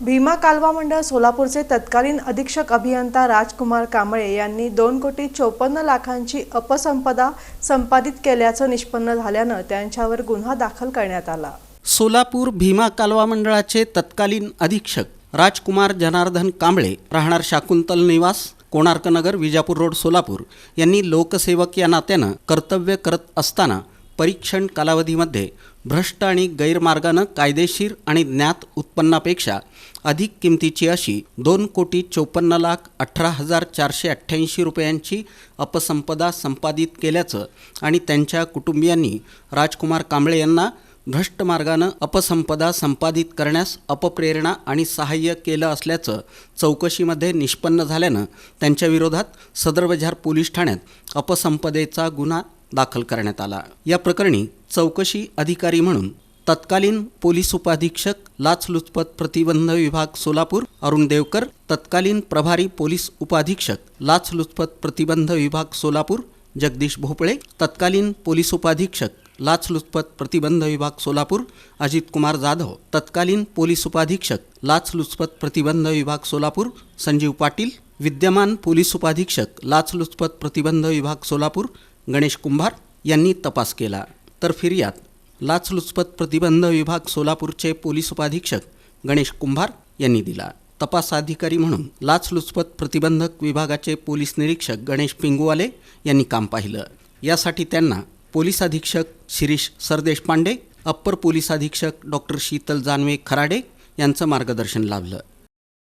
भीमा कालवा मंडळ सोलापूरचे तत्कालीन अधीक्षक अभियंता राजकुमार कांबळे यांनी दोन कोटी चोपन्न लाखांची अपसंपदा संपादित केल्याचं निष्पन्न झाल्यानं त्यांच्यावर गुन्हा दाखल करण्यात आला. सोलापूर भीमा कालवा मंडळाचे तत्कालीन अधीक्षक राजकुमार जनार्दन कांबळे राहणार शाकुंतल निवास कोणार्कनगर विजापूर रोड सोलापूर यांनी लोकसेवक या नात्यानं कर्तव्य करत असताना परीक्षण कालावधीमध्ये भ्रष्ट आणि गैरमार्गानं कायदेशीर आणि ज्ञात उत्पन्नापेक्षा अधिक किमतीची अशी दोन कोटी चोपन्न लाख अठरा हजार चारशे अठ्ठ्याऐंशी रुपयांची अपसंपदा संपादित केल्याचं आणि त्यांच्या कुटुंबियांनी राजकुमार कांबळे यांना भ्रष्ट मार्गानं अपसंपदा संपादित करण्यास अपप्रेरणा आणि सहाय्य केलं असल्याचं चौकशीमध्ये निष्पन्न झाल्यानं त्यांच्याविरोधात सदरबजार सदर पोलीस ठाण्यात अपसंपदेचा गुन्हा दाखल करण्यात आला. या प्रकरणी चौकशी अधिकारी म्हणून तत्कालीन पोलीस उपाधीक्षक लाचलुचपत प्रतिबंध विभाग सोलापूर अरुण देवकर तत्कालीन प्रभारी पोलीस उपाधीक्षक लाचलुचपत प्रतिबंध विभाग सोलापूर जगदीश भोपळे तत्कालीन पोलीस उपाधीक्षक लाचलुचपत प्रतिबंध विभाग सोलापूर अजित कुमार जाधव. तत्कालीन पोलीस उपाधीक्षक लाचलुचपत प्रतिबंध विभाग सोलापूर संजीव पाटील. विद्यमान पोलीस उपाधीक्षक लाचलुचपत प्रतिबंध विभाग सोलापूर गणेश कुंभार यांनी तपास केला. तर फिर्याद लाचलुचपत प्रतिबंध विभाग सोलापूरचे पोलीस उपाधीक्षक गणेश कुंभार यांनी दिला. तपास अधिकारी म्हणून लाचलुचपत प्रतिबंधक विभागाचे पोलीस निरीक्षक गणेश पिंगुवाले यांनी काम पाहिलं. यासाठी त्यांना पोलीस अधीक्षक शिरीष सरदेशपांडे अप्पर पोलीस अधीक्षक डॉक्टर शीतल जानवे खराडे यांचं मार्गदर्शन लाभलं.